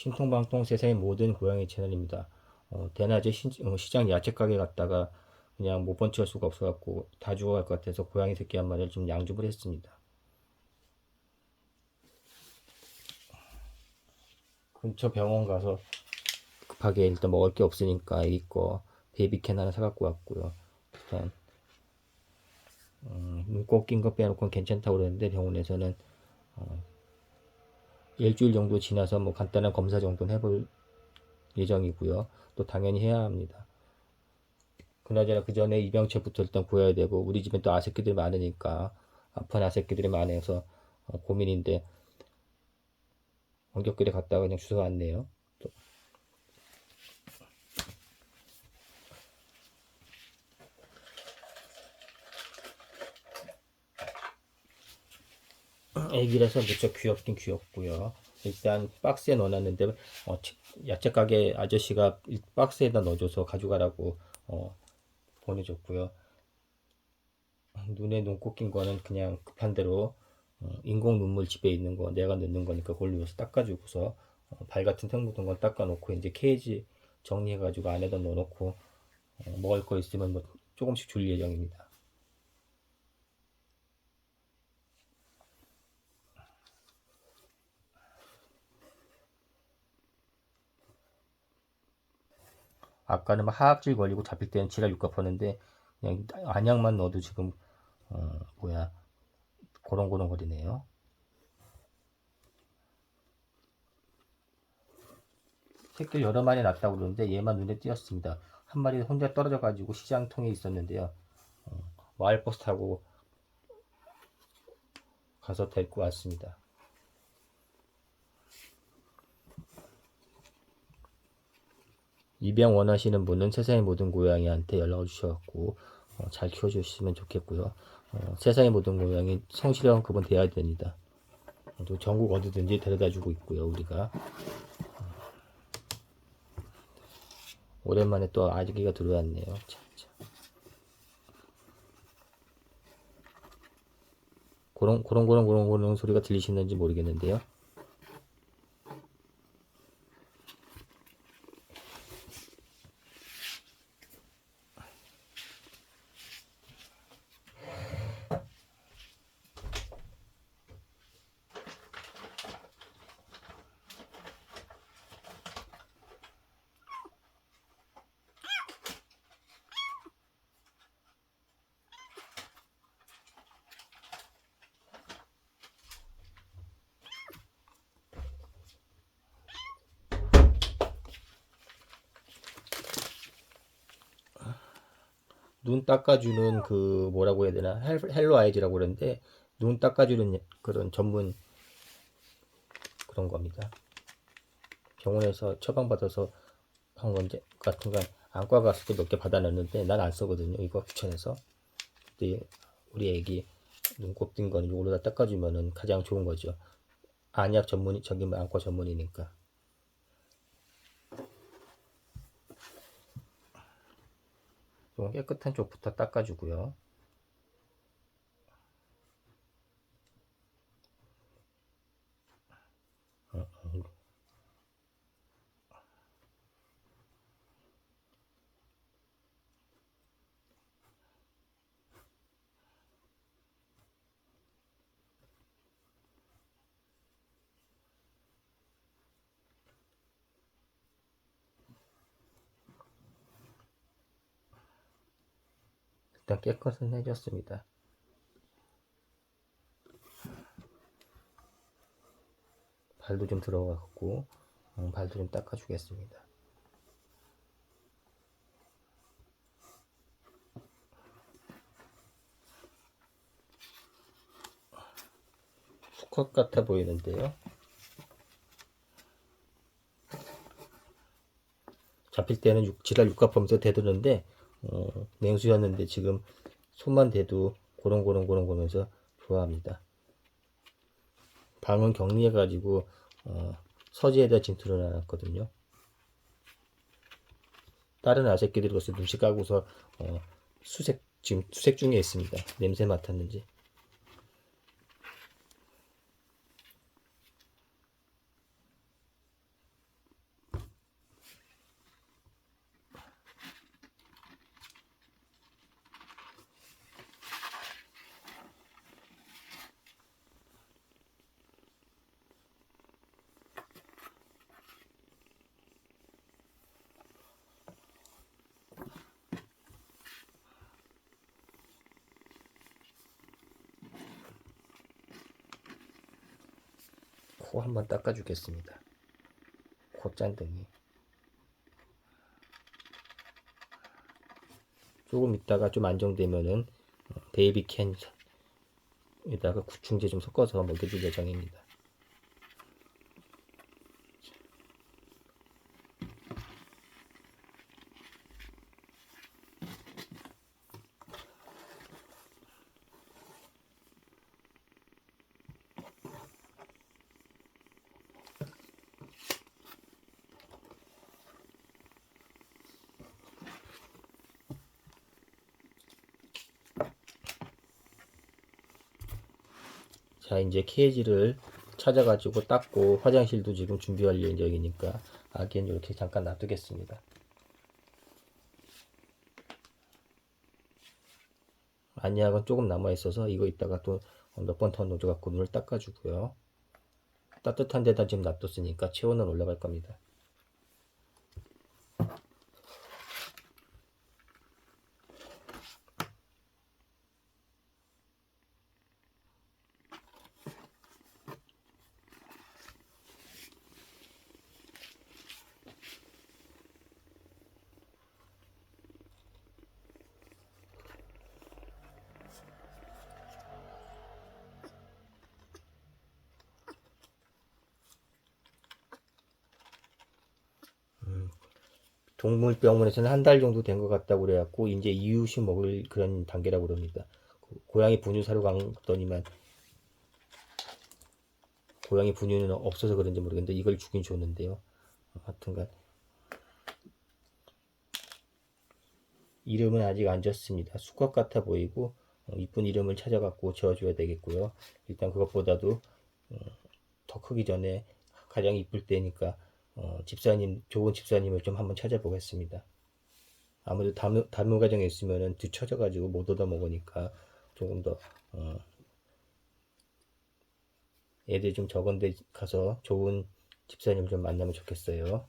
신통방통 세상의 모든 고양이 채널입니다. 어, 대낮에 시, 어, 시장 야채 가게 갔다가 그냥 못 번치할 수가 없어갖고 다 죽어갈 것 같아서 고양이 새끼 한 마리를 좀 양줍을 했습니다. 근처 병원 가서 급하게 일단 먹을 게 없으니까 이거 베이비캔 하나 사갖고 왔고요. 일단 음, 눈곱 낀거 빼놓고는 괜찮다고 그러는데 병원에서는 어, 일주일 정도 지나서 뭐 간단한 검사 정도는 해볼 예정이고요. 또 당연히 해야 합니다. 그나저나 그 전에 입양처부터 일단 구해야 되고 우리 집엔 또 아새끼들이 많으니까 아픈 아새끼들이 많아서 어, 고민인데 원격길에 갔다가 그냥 주워 왔네요. 애기라서 무척 귀엽긴 귀엽고요. 일단 박스에 넣어놨는데 어, 치- 야채 가게 아저씨가 이 박스에다 넣어줘서 가져가라고 어, 보내줬고요. 눈에 눈곱 낀 거는 그냥 급한 대로 어, 인공 눈물 집에 있는 거 내가 넣는 거니까 그걸로 해서 닦아주고서 어, 발 같은 턱 묻은 건 닦아놓고 이제 케이지 정리해가지고 안에다 넣어놓고 어, 먹을 거 있으면 뭐 조금씩 줄 예정입니다. 아까는 막 하악질 걸리고 잡힐 때는 지랄 육갑 하는데 그냥 안약만 넣어도 지금 어 뭐야 고롱고롱 거리네요. 새끼 여러 마리 낳았다고 그러는데 얘만 눈에 띄었습니다. 한 마리 혼자 떨어져 가지고 시장통에 있었는데요. 어, 마을버스 타고 가서 데리고 왔습니다. 입양 원하시는 분은 세상의 모든 고양이한테 연락을 주셔갖고 어, 잘 키워주시면 좋겠고요. 어, 세상의 모든 고양이 성실한 그분 돼야 됩니다. 어, 또 전국 어디든지 데려다주고 있고요. 우리가 어, 오랜만에 또 아기가 들어왔네요. 참, 참. 고롱 고롱 고롱 고롱 고롱 소리가 들리시는지 모르겠는데요. 눈 닦아주는 그 뭐라고 해야 되나 헬, 헬로 아이즈라고 그러는데 눈 닦아주는 그런 전문 그런 겁니다. 병원에서 처방받아서 한 건데 같은 건 안과 갔을 때 몇 개 받아놨는데 난 안 쓰거든요. 이거 귀찮아서. 근데 우리 애기 눈곱 띈 거는 이걸로 다 닦아주면은 가장 좋은 거죠. 안약 전문이 저기 뭐 안과 전문이니까. 깨끗한 쪽부터 닦아주고요. 어, 어. 일단 깨끗은 해줬습니다. 발도 좀 들어가고 음, 발도 좀 닦아주겠습니다. 수컷 같아 보이는데요. 잡힐 때는 육, 지랄 육갑하면서 대드는데 어, 냉수였는데 지금 손만 대도 고롱고롱고롱 거면서 좋아합니다. 방은 격리해가지고 어, 서지에다 진투를 해놨거든요. 다른 아새끼들로서 눈치 까고서 어, 수색 지금 수색 중에 있습니다. 냄새 맡았는지. 코 한번 닦아주겠습니다. 콧잔등이. 조금 있다가 좀 안정되면은 어, 베이비 캔에다가 구충제 좀 섞어서 먹여줄 예정입니다. 자, 이제 케이지를 찾아가지고 닦고 화장실도 지금 준비할 예정이니까 아기는 이렇게 잠깐 놔두겠습니다. 안약은 조금 남아 있어서 이거 이따가 또 몇 번 더 넣어갖고 눈을 닦아주고요. 따뜻한 데다 지금 놔뒀으니까 체온은 올라갈 겁니다. 동물병원에서는 한 달 정도 된 것 같다고 그래갖고 이제 이웃이 먹을 그런 단계라고 그럽니다. 고- 고양이 분유 사러 갔더니만 고양이 분유는 없어서 그런지 모르겠는데 이걸 주긴 줬는데요. 어, 하여튼간 이름은 아직 안 졌습니다. 수컷 같아 보이고 어, 이쁜 이름을 찾아갖고 지어줘야 되겠고요. 일단 그것보다도 어, 더 크기 전에 가장 이쁠 때니까 어, 집사님 좋은 집사님을 좀 한번 찾아보겠습니다. 아무래도 다무, 다무 가정에 있으면은 뒤처져 가지고 못 얻어 먹으니까 조금 더 어, 애들 좀 적은 데 가서 좋은 집사님을 좀 만나면 좋겠어요.